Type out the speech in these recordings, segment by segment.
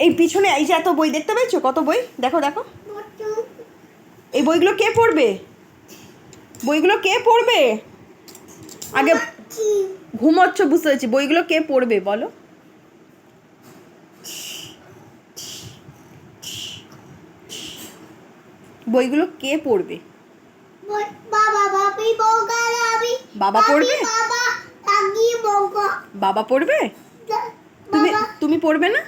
এই পিছনে এই যে এত বই দেখতে পেয়েছ কত বই দেখো দেখো এই বইগুলো কে পড়বে বইগুলো কে পড়বে আগে ঘুমোচ্ছ বুঝতে পেরেছি বইগুলো কে পড়বে বলো বইগুলো কে পড়বে বাবা পড়বে? বাবা পড়বে তুমি তুমি পড়বে না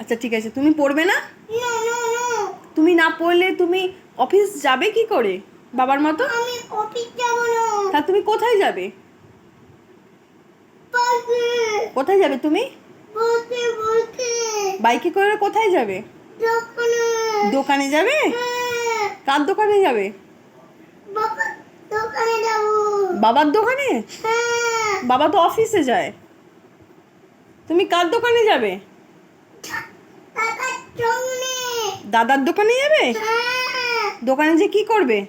আচ্ছা ঠিক আছে। তুমি পড়বে না? তুমি না পড়লে তুমি অফিস যাবে কি করে? বাবার মতো? আমি অফিস যাব না। তা তুমি কোথায় যাবে? কোথায় যাবে তুমি? বাইকে করে কোথায় যাবে? দোকানে। যাবে? হ্যাঁ, কার দোকানে যাবে? বাবা দোকানে বাবার দোকানে? হ্যাঁ। বাবা তো অফিসে যায়। তুমি কার দোকানে যাবে? দাদার দোকানে যাবে? হ্যাঁ। দোকানে যে কি করবে?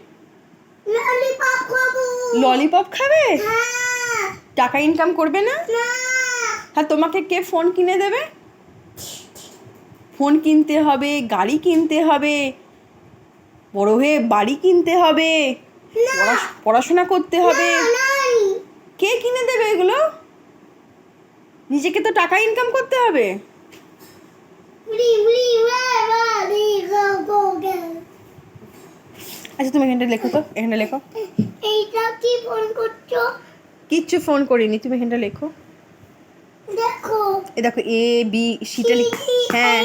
ললিপপ খাবে। হ্যাঁ। টাকা ইনকাম করবে না? হ্যাঁ তোমাকে কে ফোন কিনে দেবে? ফোন কিনতে হবে গাড়ি কিনতে হবে বড় হয়ে বাড়ি কিনতে হবে পড়াশ- পড়াশোনা করতে হবে। কে কিনে দেবে এগুলো? নিজেকে তো টাকা ইনকাম করতে হবে। আচ্ছা তুমি এখানটা লেখো তো এখানটা লেখো। এইটা কি ফোন করছ? কিচ্ছু ফোন করিনি তুমি এখানটা লেখো। দেখো। এ দেখো এ বি সিটা লিখ হ্যাঁ।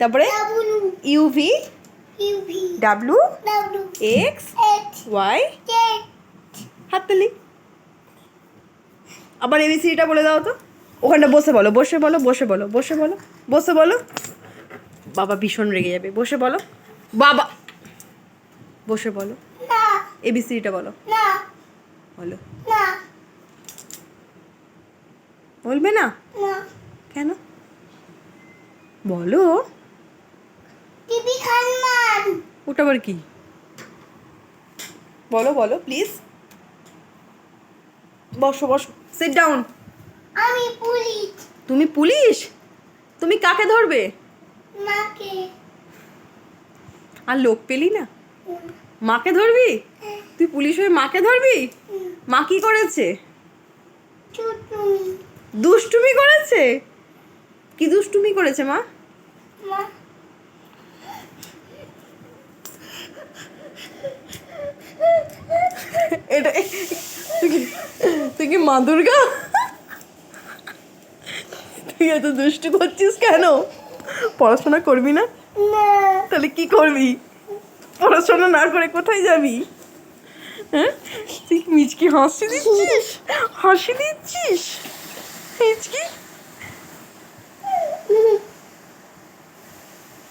তারপরে UV UV W W X Y হাততালি। আবার এবিসিটা বলে দাও তো। ওখানটা বসে বলো বসে বলো বসে বলো বসে বলো বসে বলো। বাবা ভীষণ রেগে যাবে। বসে বলো। বাবা। বসে বলো। না। এবিসিটা বলো। বলো। বলবে না? না। কেন? বলো। ওটা আবার কি? বলো বলো প্লিজ বসো বসো সিট ডাউন আমি পুলিশ। তুমি পুলিশ? তুমি কাকে ধরবে? মাকে। আর লোক পেলি না? মাকে ধরবি? তুই পুলিশ হয়ে মাকে ধরবি? মা কি করেছে? দুষ্টুমি করেছে? কি দুষ্টুমি করেছে মা? মা। এটা তুই কি- মা দুর্গা? তুই এত দুষ্টু করছিস কেন? পড়াশোনা করবি না? না। তাহলে কি করবি? পড়াশোনা না করে কোথায় যাবি? হ্যাঁ? তুই মিচকি হাসি দিচ্ছিস? হাসি দিচ্ছিস? মিচকি?